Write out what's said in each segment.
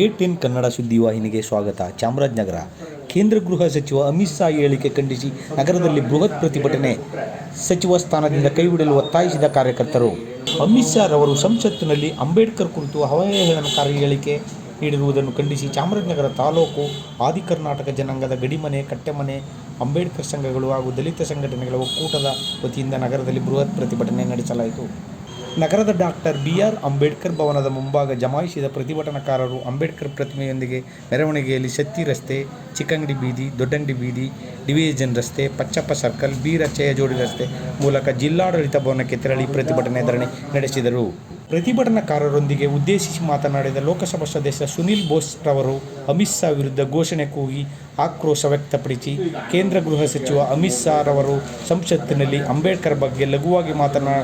A Kannada Kannada ಸುದ್ದಿವಾಹಿನಿಗೆ ಸ್ವಾಗತ. ಚಾಮರಾಜನಗರ. ಕೇಂದ್ರ ಗೃಹ ಸಚಿವ ಅಮಿತ್ ಶಾ ಹೇಳಿಕೆ ಖಂಡಿಸಿ ನಗರದಲ್ಲಿ ಬೃಹತ್ ಪ್ರತಿಭಟನೆ ಸಚಿವ ಸ್ಥಾನದಿಂದ ಕೈಬಿಡಲು ಒತ್ತಾಯಿಸಿದ ಕಾರ್ಯಕರ್ತರು. ಅಮಿತ್ ಶಾ ರವರು ಸಂಸತ್ತಿನಲ್ಲಿ ಅಂಬೇಡ್ಕರ್ ಕುರಿತು ಅವಹೇಳನಕಾರಿ ಹೇಳಿಕೆ ನೀಡಿರುವುದನ್ನು ಖಂಡಿಸಿ ಚಾಮರಾಜನಗರ ತಾಲೂಕು ಆದಿ ಕರ್ನಾಟಕ ಜನಾಂಗದ ಗಡಿಮನೆ, ಕಟ್ಟೆಮನೆ, ಅಂಬೇಡ್ಕರ್ ಸಂಘಗಳು ಹಾಗೂ ದಲಿತ ಸಂಘಟನೆಗಳ ಒಕ್ಕೂಟದ ವತಿಯಿಂದ ನಗರದಲ್ಲಿ ಬೃಹತ್ ಪ್ರತಿಭಟನೆ ನಡೆಸಲಾಯಿತು. ನಗರದ ಡಾಕ್ಟರ್ ಬಿ ಆರ್ ಅಂಬೇಡ್ಕರ್ ಭವನದ ಮುಂಭಾಗ ಜಮಾಯಿಸಿದ ಪ್ರತಿಭಟನಾಕಾರರು ಅಂಬೇಡ್ಕರ್ ಪ್ರತಿಮೆಯೊಂದಿಗೆ ಮೆರವಣಿಗೆಯಲ್ಲಿ ಶಕ್ತಿ ರಸ್ತೆ, ಚಿಕ್ಕಂಗಡಿ ಬೀದಿ, ದೊಡ್ಡಂಗಡಿ ಬೀದಿ, ಡಿವಿಜನ್ ರಸ್ತೆ, ಪಚ್ಚಪ್ಪ ಸರ್ಕಲ್ ಬಿ ಜೋಡಿ ರಸ್ತೆ ಮೂಲಕ ಜಿಲ್ಲಾಡಳಿತ ಭವನಕ್ಕೆ ತೆರಳಿ ಪ್ರತಿಭಟನೆ ಧರಣಿ ನಡೆಸಿದರು. ಪ್ರತಿಭಟನಾಕಾರರೊಂದಿಗೆ ಉದ್ದೇಶಿಸಿ ಮಾತನಾಡಿದ ಲೋಕಸಭಾ ಸದಸ್ಯ ಸುನಿಲ್ ಬೋಸ್ ರವರು, ಅಮಿತ್ ಶಾ ವಿರುದ್ಧ ಘೋಷಣೆ ಕೂಗಿ ಆಕ್ರೋಶ ವ್ಯಕ್ತಪಡಿಸಿ ಕೇಂದ್ರ ಗೃಹ ಸಚಿವ ಅಮಿತ್ ಶಾ ರವರು ಸಂಸತ್ತಿನಲ್ಲಿ ಅಂಬೇಡ್ಕರ್ ಬಗ್ಗೆ ಲಘುವಾಗಿ ಮಾತನಾ,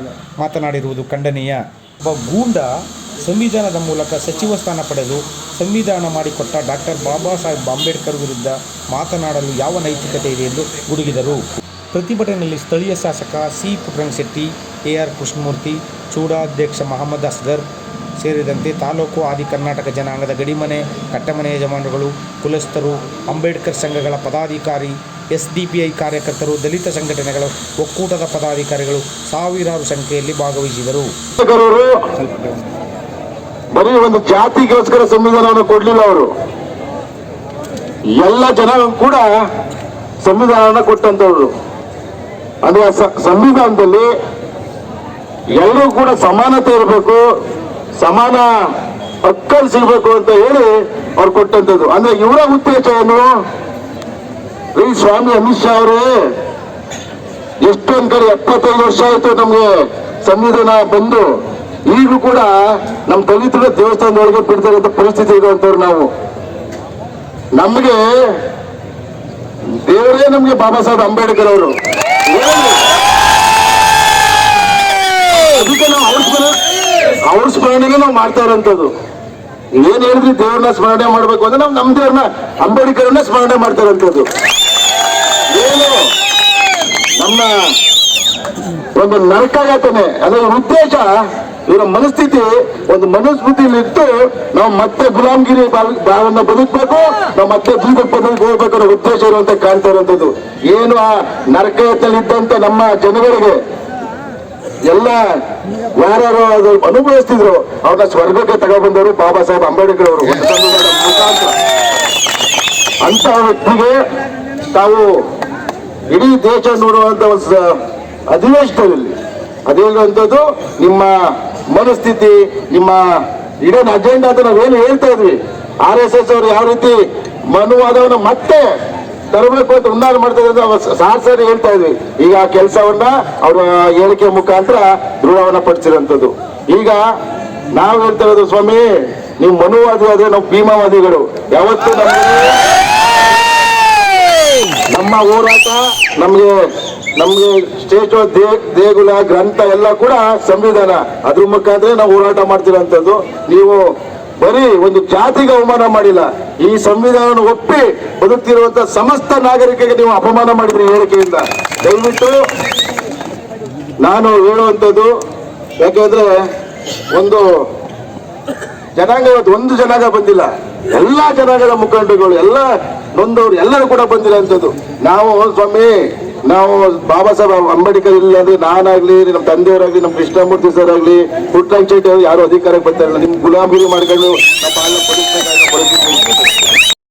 ಮಾತನಾಡಿರುವುದು ಖಂಡನೀಯ. ಒಬ್ಬ ಗೂಂಡ ಸಂವಿಧಾನದ ಮೂಲಕ ಸಚಿವ ಸ್ಥಾನ ಪಡೆದು ಸಂವಿಧಾನ ಮಾಡಿಕೊಟ್ಟ ಡಾಕ್ಟರ್ ಬಾಬಾ ಸಾಹೇಬ್ ಅಂಬೇಡ್ಕರ್ ವಿರುದ್ಧ ಮಾತನಾಡಲು ಯಾವ ನೈತಿಕತೆ ಇದೆ ಎಂದು ಗುಡುಗಿದರು. ಪ್ರತಿಭಟನೆಯಲ್ಲಿ ಸ್ಥಳೀಯ ಶಾಸಕ C. Puttarangashetty, A. R. Krishnamurthy, ಚೂಡಾಧ್ಯಕ್ಷ Mohammed Asgar ಸೇರಿದಂತೆ ತಾಲೂಕು ಆದಿ ಕರ್ನಾಟಕ ಜನಾಂಗದ ಗಡಿಮನೆ, ಕಟ್ಟಮನೆ ಯಜಮಾನರುಗಳು, ಕುಲಸ್ಥರು, ಅಂಬೇಡ್ಕರ್ ಸಂಘಗಳ ಪದಾಧಿಕಾರಿ, ಎಸ್ಡಿಪಿಐ ಕಾರ್ಯಕರ್ತರು, ದಲಿತ ಸಂಘಟನೆಗಳ ಒಕ್ಕೂಟದ ಪದಾಧಿಕಾರಿಗಳು ಸಾವಿರಾರು ಸಂಖ್ಯೆಯಲ್ಲಿ ಭಾಗವಹಿಸಿದರು. ಬರೀ ಒಂದು ಜಾತಿಗೋಸ್ಕರ ಸಂವಿಧಾನವನ್ನು ಕೊಡಲಿಲ್ಲ ಅವರು. ಎಲ್ಲ ಜನ ಕೂಡ ಸಂವಿಧಾನವನ್ನು ಕೊಟ್ಟಂತವ್ರು. ಅಂದ್ರೆ ಸ- ಸಂವಿಧಾನದಲ್ಲಿ ಎಲ್ಲರೂ ಕೂಡ ಸಮಾನತೆ ಇರಬೇಕು, ಸಮಾನ ಹಕ್ಕಲ್ಲಿ ಸಿಗಬೇಕು ಅಂತ ಹೇಳಿ ಅವ್ರು ಕೊಟ್ಟಂತದ್ದು ಅಂದ್ರೆ ಇವರ ಉದ್ದೇಶ ಏನು? ಈ ಸ್ವಾಮಿ ಅಮಿತ್ ಶಾ ಅವರೇ, ಎಷ್ಟೊಂದ್ ಕಡೆ ಎಪ್ಪತ್ತೈದು ವರ್ಷ ಆಯ್ತು ನಮ್ಗೆ ಸಂವಿಧಾನ ಬಂದು. ಈಗೂ ಕೂಡ ನಮ್ಮ ದಲಿತರ ದೇವಸ್ಥಾನದೊಳಗೆ ಬಿಡ್ತಕ್ಕಂಥ ಪರಿಸ್ಥಿತಿ ಇರುವಂತವ್ರು ನಾವು. ನಮ್ಗೆ ದೇವರೇ ನಮ್ಗೆ ಬಾಬಾ ಸಾಹೇಬ್ ಅಂಬೇಡ್ಕರ್ ಅವರು. ಅದಕ್ಕೆ ನಾವು ಅವ್ರ ಸ್ಮರಣೆ ಅವ್ರ ಸ್ಮರಣೆಗೆ ನಾವು ಮಾಡ್ತಾ ಇರೋಂಥದ್ದು. ಏನ್ ಹೇಳಿದ್ರಿ ದೇವ್ರನ್ನ ಸ್ಮರಣೆ ಮಾಡ್ಬೇಕು ಅಂದ್ರೆ ನಾವು ನಮ್ ದೇವ್ರನ್ನ ಅಂಬೇಡ್ಕರ್ನ ಸ್ಮರಣೆ ಮಾಡ್ತಾ ಇರೋಂಥದ್ದು. ಏನು? ನಮ್ಮ ಒಂದು ನರಕಾಗತಾನೆ ಅದರ ಉದ್ದೇಶ ಇವರ ಮನಸ್ಥಿತಿ ಒಂದು ಮನಸ್ಮೃತಿಯಲ್ಲಿ ಇಟ್ಟು ನಾವು ಮತ್ತೆ ಗುಲಾಮ್ಗಿರಿ ಬಾ- ಭಾವನ ಬದುಕಬೇಕು, ನಾವು ಮತ್ತೆ ಜೀವ ಪದ್ಧತಿಗೆ ಹೋಗ್ಬೇಕು ಉದ್ದೇಶ ಇರುವಂತ ಕಾಣ್ತಾ ಇರುವಂತದ್ದು ಏನು ಆ ನರಕದಲ್ಲಿದ್ದಂತ ನಮ್ಮ ಜನಗಳಿಗೆ ಎಲ್ಲ ಯಾರು ಅದು ಅನುಭವಿಸ್ತಿದ್ರು, ಅವ್ರನ್ನ ಸ್ವರ್ಗಕ್ಕೆ ತಗೊಬಂದವರು ಬಾಬಾ ಸಾಹೇಬ್ ಅಂಬೇಡ್ಕರ್ ಅವರು. ಅಂತ ವ್ಯಕ್ತಿಗೆ ತಾವು ಇಡೀ ದೇಶ ನೋಡುವಂತ ಒಂದು ಅಧಿವೇಶನದಲ್ಲಿ ಅದೇನುವಂಥದ್ದು ನಿಮ್ಮ ಮನಸ್ಥಿತಿ, ನಿಮ್ಮ ಇಡೀನ್ ಅಜೆಂಡಾ ಅಂತ ನಾವೇನು ಹೇಳ್ತಾ ಇದ್ವಿ. ಆರ್ ಎಸ್ ಎಸ್ ಅವರು ಯಾವ ರೀತಿ ಮನುವಾದವನ್ನು ಮತ್ತೆ ತರಬೇಕು ಅಂತ ಉನ್ನಾರ ಮಾಡ್ತಾ ಇದ್ದಾರೆ ಅಂತ ಸಾರ್ ಸಾರಿ ಹೇಳ್ತಾ ಇದ್ವಿ. ಈಗ ಆ ಕೆಲಸವನ್ನ ಅವರ ಹೇಳಿಕೆ ಮುಖಾಂತರ ದೃಢವನ್ನ ಪಡಿಸಿರುವಂಥದ್ದು. ಈಗ ನಾವು ಹೇಳ್ತಾ ಇರೋದು ಸ್ವಾಮಿ, ನೀವು ಮನುವಾದಿ ಆದ್ರೆ ನಾವು ಭೀಮಾವಾದಿಗಳು. ಯಾವತ್ತೂ ನಮ್ಮ ಹೋರಾಟ ನಮ್ಗೆ ನಮ್ಗೆ ಸ್ಟೇಟ್ ದೇ, ದೇಗುಲ, ಗ್ರಂಥ ಎಲ್ಲ ಕೂಡ ಸಂವಿಧಾನ. ಅದ್ರ ಮುಖಾಂತರ ನಾವು ಹೋರಾಟ ಮಾಡ್ತಿರೋಂಥದ್ದು. ನೀವು ಬರೀ ಒಂದು ಜಾತಿಗೆ ಅವಮಾನ ಮಾಡಿಲ್ಲ. ಈ ಸಂವಿಧಾನ ಒಪ್ಪಿ ಬದುಕ್ತಿರುವಂತ ಸಮಸ್ತ ನಾಗರಿಕರಿಗೆ ನೀವು ಅಪಮಾನ ಮಾಡಿದ್ರಿ ಹೇಳಿಕೆಯಿಂದ. ದಯವಿಟ್ಟು ನಾನು ಹೇಳುವಂಥದ್ದು, ಯಾಕೆಂದ್ರೆ ಒಂದು ಜನಾಂಗ ಇವತ್ತು ಒಂದು ಜನಾಂಗ ಬಂದಿಲ್ಲ. ಎಲ್ಲಾ ಜನಾಂಗದ ಮುಖಂಡರುಗಳು, ಎಲ್ಲ ನೊಂದವರು ಎಲ್ಲರೂ ಕೂಡ ಬಂದಿಲ್ಲ ಅಂತದ್ದು ನಾವು ಸ್ವಾಮಿ ನಾವು ಬಾಬಾ ಸಾಹೇಬ್ ಅಂಬೇಡ್ಕರ್ ಇಲ್ಲಾಂದ್ರೆ ನಾನಾಗ್ಲಿ ನಮ್ಮ ತಂದೆಯವರಾಗ್ಲಿ ನಮ್ಮ ಕೃಷ್ಣಮೂರ್ತಿ ಸರ್ ಆಗಲಿ ಪುಟ್ಟಂ ಶೆಟ್ಟಿ ಯಾರು ಅಧಿಕಾರಕ್ಕೆ ಬರ್ತಾ ಇಲ್ಲ. ನಿಮ್ ಗುಲಾಮಗಿರಿ ಮಾಡ್ಕೊಂಡು ನಮ್ಮ